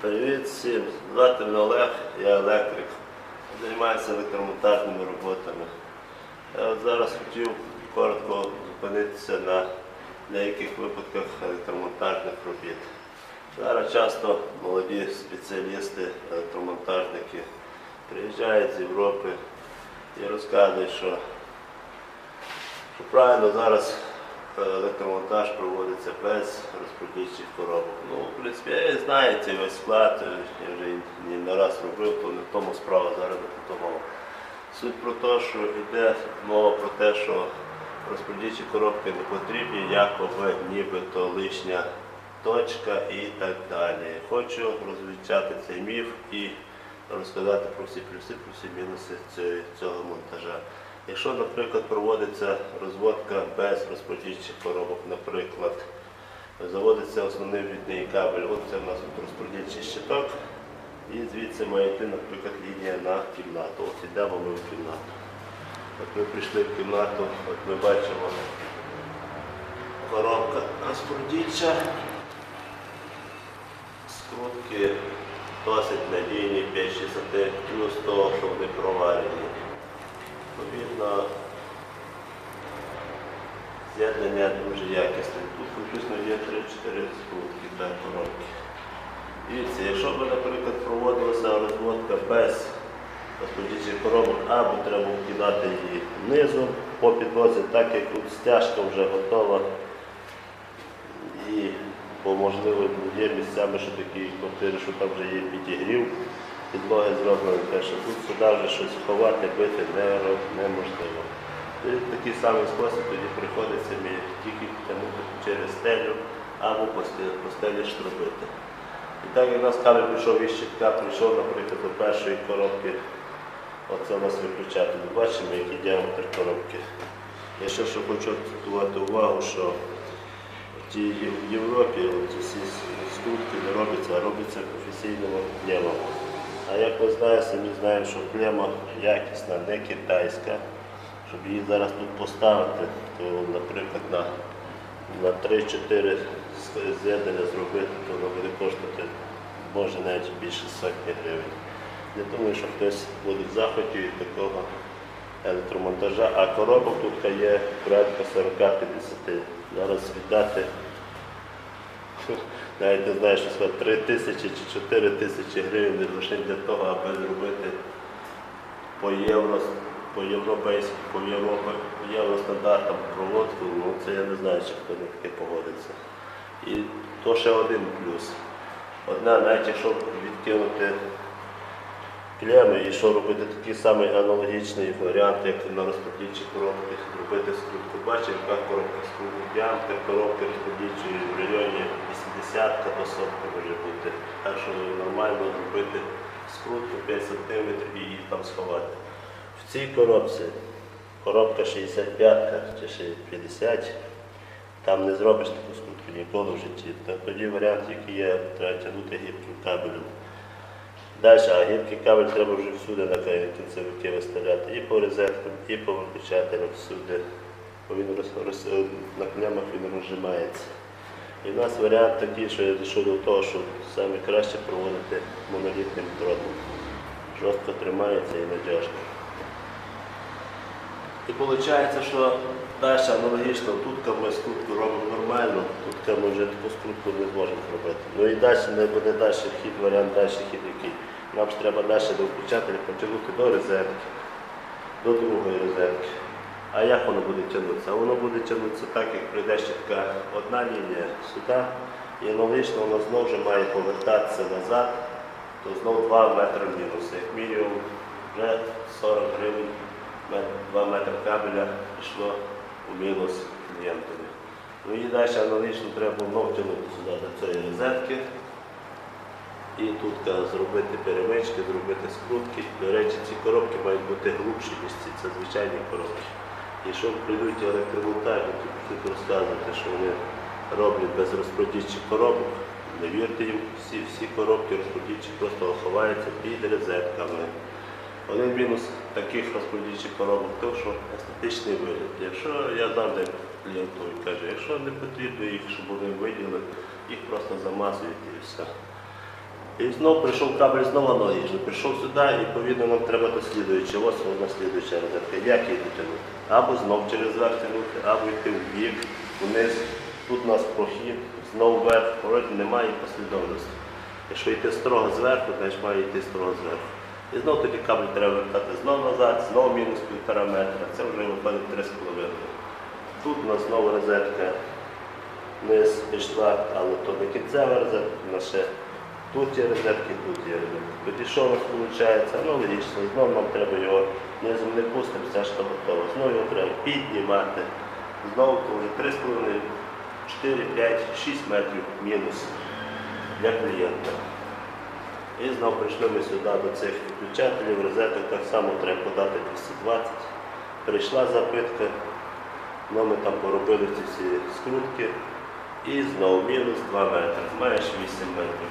Привіт всім. Звати мене Олег, я електрик. Займаюся електромонтажними роботами. Я от зараз хотів коротко зупинитися на деяких випадках електромонтажних робіт. Зараз часто молоді спеціалісти, електромонтажники приїжджають з Європи і розказують, що, що правильно зараз електромонтаж проводиться без розподільчих коробок. Ну, в принципі, я знаю цей весь склад, е, я вже і не раз робив, то не в тому справа зараз не то. Суть про те, що йде мова про те, що розподільчі коробки не потрібні, якоби нібито лишня точка і так далі. Хочу розвінчати цей міф і розказати про всі плюси, про всі мінуси цього монтажа. Якщо, наприклад, проводиться розводка без розподільчих коробок, наприклад, заводиться основний відний кабель, от це в нас тут розподільчий щиток, і звідси має йти, наприклад, лінія на кімнату. От йдемо ми в кімнату. От ми прийшли в кімнату, от ми бачимо коробка розподільча, скрутки досить надійні 5-6 плюс того, що вони проварені. Відповідно, з'єднання дуже якісне. Тут фактично є 3-4 скрутки та коробки. Дивіться, якщо б, наприклад, проводилася розводка без розподільчих коробок, або треба вкидати її внизу по підлозі, так як тут стяжка вже готова. І можливо є місцями, що такі квартири, що там вже є підігрів, підлоги зроблені, те, що тут сюди щось ховати, бити неможливо. І в такий самий спосіб тоді приходиться мені тільки тягнути через стелю або по стелі, штробити. І так як нас кабель прийшов із щитка, прийшов, наприклад, до першої коробки, оце у нас виключатель. Бачимо, який діаметр коробки. Я ще що хочу акцентувати увагу, що в Європі ці всі скрутки не робляться, а робляться професійним клемом. А як ви знаєте, самі знаємо, що клема якісна, не китайська. Щоб її зараз тут поставити, то, наприклад, на, на 3-4 з'єднання зробити, то воно буде коштувати, може навіть більше сотні гривень. Я думаю, що хтось буде в захваті від такого електромонтажа, а коробок тут є порядка 40-50. Зараз віддати, навіть не знаю, що сказати, 3 тисячі чи 4 тисячі гривень лише для того, аби зробити по євро, по європейським, по євростандартам проводку, ну це я не знаю, чи хто на таке погодиться. І то ще один плюс. Одна, навіть якщо відкинути клеми і що робити такий самий аналогічний варіант, як на розподільчій коробці, зробити скрутку. Бачите, яка коробка скрутки, діаметр коробки розподільчої в районі 80 до 40 може бути. Так що нормально зробити скрутку 5 см і її там сховати. В цій коробці коробка 65 чи 50, там не зробиш таку скрутку ніколи в житті. Тоді варіант, який є, треба тягнути гібким кабелем. Далі, а гібкий кабель треба вже всюди на кінцевики виставляти. І по розеткам, і по виключателям всюди. Бо він роз, роз, на клямах він розжимається. І в нас варіант такий, що я дійшов до того, що найкраще проводити монолітним дротом. Жорстко тримається і надіжно. І виходить, що далі аналогічно, тут ми скрутку робимо нормально, тут ми вже таку скрутку не зможемо зробити. Ну і далі не буде далі хід, варіант далі хід який. Нам ж треба далі до включателя потягнути до розетки, до другої розетки. А як воно буде тягнутися? Воно буде тягнутися так, як прийде ще така одна лінія сюди, і аналогічно воно знову вже має повертатися назад, то знову 2 метри мінус. Як мінімум вже 40 гривень 2 метри кабеля пішло у мінус клієнтові. Ну і далі аналогічно треба було втягнути сюди до цієї розетки. І тут ка, зробити перемички, зробити скрутки. До речі, ці коробки мають бути глибші, ніж ці це звичайні коробки. Якщо прийдуть електромонтажники, будуть розказувати, що вони роблять без розпродільчих коробок, не вірте їм, всі, всі коробки розпродільчі просто ховаються під розетками. Один мінус таких розподільчих коробок, то що естетичний вигляд. Якщо я завжди клієнту кажу, якщо не потрібно їх, щоб вони виділи, їх просто замазують і все. І знову прийшов кабель знову аналогічно. Прийшов сюди, і відповідно нам треба дослідуючи. Ось вона слідуюча розетка. Як її дотягнути? Або знов через верх тягнути, або йти в бік, вниз. Тут у нас прохід, знову вверх, вроді немає послідовності. Якщо йти строго зверху, значить має йти строго зверху. І знову тоді кабель треба вертати знову назад, знову мінус півтора метра. Це вже виходить 3,5. Тут у нас знову розетка вниз пішла, але то не кінцева розетка, нас ще тут є розетки, тут є розетки. Тоді у нас виходить? Ну логічно, знову нам треба його низом не пустимо, все ж то готово. Знову його треба піднімати. Знову то вже 3,5, 4, 5, 6 метрів мінус для клієнта. І знову прийшли ми сюди до цих включателів, розеток так само треба подати 220. Прийшла запитка, ну, ми там поробили ці всі скрутки. І знову мінус 2 метри, маєш 8 метрів.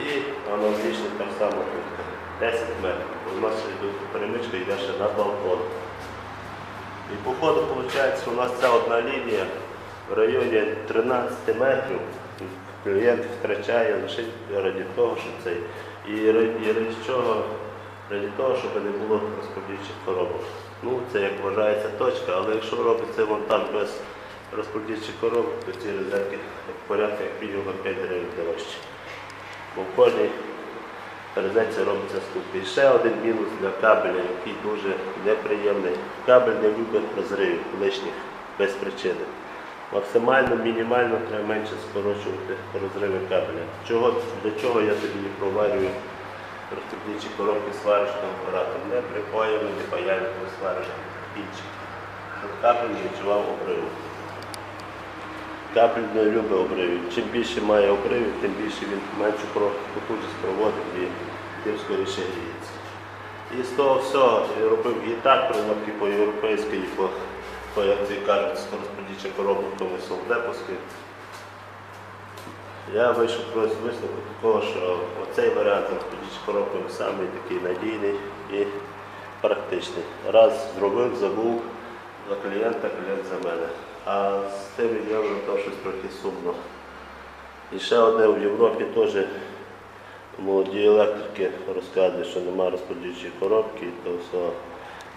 І аналогічно так само тут 10 метрів. У нас йде перемичка йде ще на балкон. І по ходу виходить, що у нас ця одна лінія в районі 13 метрів. Клієнт втрачає лише раді того, що цей. І раді, і раді чого? Раді того, щоб не було розподільчих коробок. Ну, це як вважається точка, але якщо робиться монтаж без розподільчих коробок, то ці розетки як порядка як мінімум на 5 гривень дорожче. Бо в кожній розетці робиться ступки. І ще один мінус для кабеля, який дуже неприємний. Кабель не любить розривів лишніх без причини. Максимально, мінімально треба менше скорочувати розриви кабеля. Чого, для чого я тоді і проварюю розподільчі коробки сварочним апаратом? Не припоями, не паяльником сварочним іншим. Щоб кабель не відчував обриву. Кабель не любить обривів. Чим більше має обривів, тим більше він меншу потужність проводить і тим скоріше гріється. І з того всього я робив і так проводки по європейській, по, по як це кажуть, розподільча коробок, тому солдеповській. Я вийшов просто висновку такого, що оцей варіант розподільчих коробками самий такий надійний і практичний. Раз зробив, забув за клієнта, клієнт за мене. А з тим я вже то щось трохи сумно. І ще одне в Європі теж молоді електрики розказують, що немає розподільчої коробки, то все.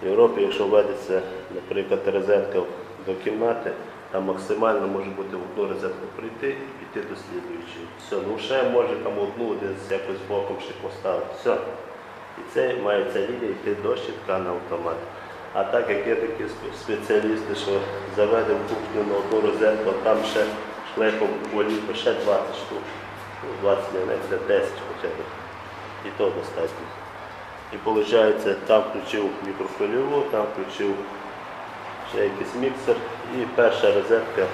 В Європі, якщо введеться, наприклад, розетка до кімнати, там максимально може бути в одну розетку прийти і піти до слідуючої. Все, ну ще може там одну десь якось боком ще поставити. Все. І це має ця лінія йти до щитка на автомат. А так як є такі спеціалісти, що заведемо кухню на одну розетку, а там ще шлейфом воліку ще 20 штук. Ну, 20 не не, це 10 хоча б. І то достатньо. І виходить, там включив мікрохвильову, там включив ще якийсь міксер і перша розетка,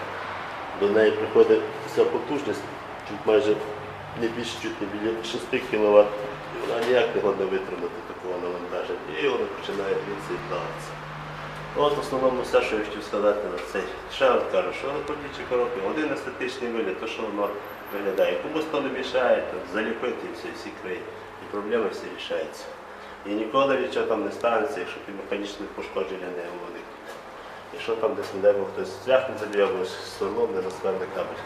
до неї приходить вся потужність, чуть майже не більше чуть не біля 6 кВт. І вона ніяк не годна витримати такого навантаження. І вона починає відсвітлятися. От в основному все, що я хотів сказати на цей. Ще раз кажу, що розподільчі коробки, один естетичний вигляд, то що воно виглядає. Комусь то не мішає, то заліпити і все, всі криє. І проблеми всі рішаються. І ніколи нічого там не станеться, якщо ті механічні пошкодження не виникнуть. Якщо там десь не дай хтось цвях не заб'є, або сверлом не насверне кабель.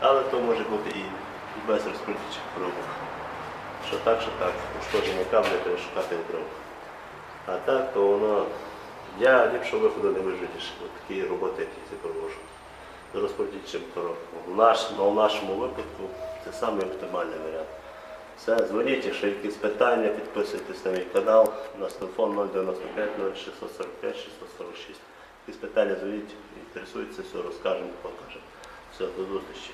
Але то може бути і, без розподільчих коробок. Що так, що так, ушкодження кабеля треба шукати окремо. А так, то воно. Я ліпшого виходу не вижу, такі роботи, які я провожу. З розподільчим. В, наш, ну, в нашому випадку це самий оптимальний варіант. Все, дзвоніть, якщо якісь питання, підписуйтесь на мій канал. на телефон 095 0645 646. Якісь питання дзвоніть, інтересуйтеся, все розкажемо, покажемо. Все, до зустрічі.